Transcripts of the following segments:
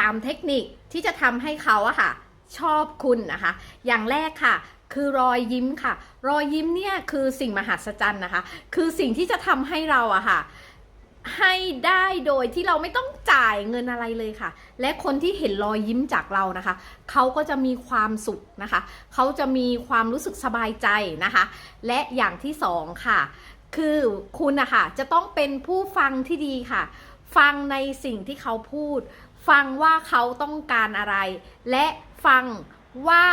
3 เทคนิคที่จะทำให้เขาอะค่ะ ชอบคุณนะคะ อย่างแรกค่ะ คือรอยยิ้มค่ะ รอยยิ้มเนี่ยคือสิ่งมหัศจรรย์นะคะ คือสิ่งที่จะทำให้เราอะค่ะให้ได้โดยที่เราไม่ต้องจ่ายเงินอะไรเลยค่ะ และคนที่เห็นรอยยิ้มจากเรานะคะ เขาก็จะมีความสุขนะคะ เขาจะมีความรู้สึกสบายใจนะคะ และอย่างที่สองค่ะ คือคุณนะคะจะต้องเป็นผู้ฟังที่ดีค่ะ ฟังในสิ่งที่เขาพูด ฟังว่าเขาต้องการอะไร และฟังว่า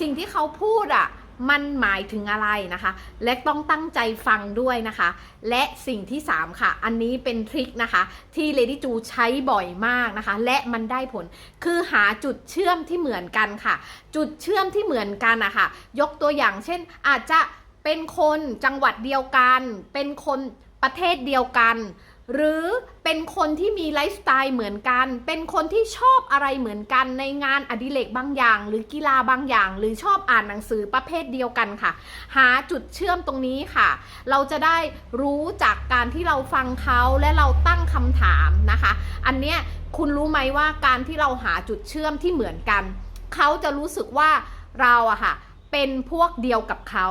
สิ่งที่เขาพูดอะมันหมายถึงอะไรนะคะ และต้องตั้งใจฟังด้วยนะคะ และสิ่งที่ 3 ค่ะ อันนี้เป็นทริคนะคะ ที่ Lady จูใช้บ่อยมากนะคะ และมันได้ผลคือหาจุดเชื่อมที่เหมือนกันค่ะ จุดเชื่อมที่เหมือนกันนะคะยกตัวอย่างเช่น อาจจะเป็นคนจังหวัดเดียวกัน เป็นคนประเทศเดียวกัน หรือเป็นคนที่มีไลฟ์สไตล์เหมือนกัน เป็นคนที่ชอบอะไรเหมือนกันในงานอดิเรกบางอย่าง หรือกีฬาบางอย่าง หรือชอบอ่านหนังสือประเภทเดียวกันค่ะ หาจุดเชื่อมตรงนี้ค่ะ เราจะได้รู้จากการที่เราฟังเขาและเราตั้งคำถามนะคะ อันเนี้ยคุณรู้ไหมว่าการที่เราหาจุดเชื่อมที่เหมือนกัน เขาจะรู้สึกว่าเราอะค่ะ เป็นพวกเดียวกับเขา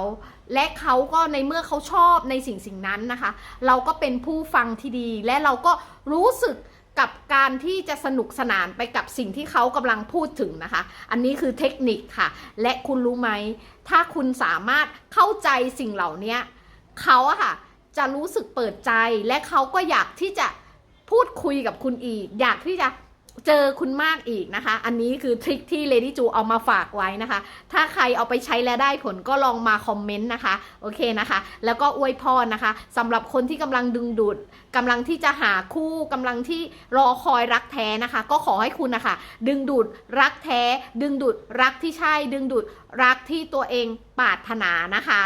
และเขาก็ในเมื่อเขาชอบในสิ่งสิ่งนั้นนะคะ เราก็เป็นผู้ฟังที่ดี และเราก็รู้สึกกับการที่จะสนุกสนานไปกับสิ่งที่เขากำลังพูดถึงนะคะ อันนี้คือเทคนิคค่ะ และคุณรู้ไหม ถ้าคุณสามารถเข้าใจสิ่งเหล่านี้เขาอะค่ะ จะรู้สึกเปิดใจและเขาก็อยากที่จะพูดคุยกับคุณอีก อยากที่จะ เจอคุณมากอีกนะคะ อันนี้คือทริคที่ Lady จูเอามาฝากไว้นะคะ ถ้าใครเอาไปใช้แล้วได้ผลก็ลองมาคอมเมนต์นะคะ โอเคนะคะ แล้วก็อวยพรนะคะสำหรับคนที่กำลังดึงดูดกำลังที่จะหาคู่กำลังที่รอคอยรักแท้นะคะ ก็ขอให้คุณนะคะ ดึงดูดรักแท้ ดึงดูดรักที่ใช่ ดึงดูดรักที่ตัวเองปรารถนานะคะ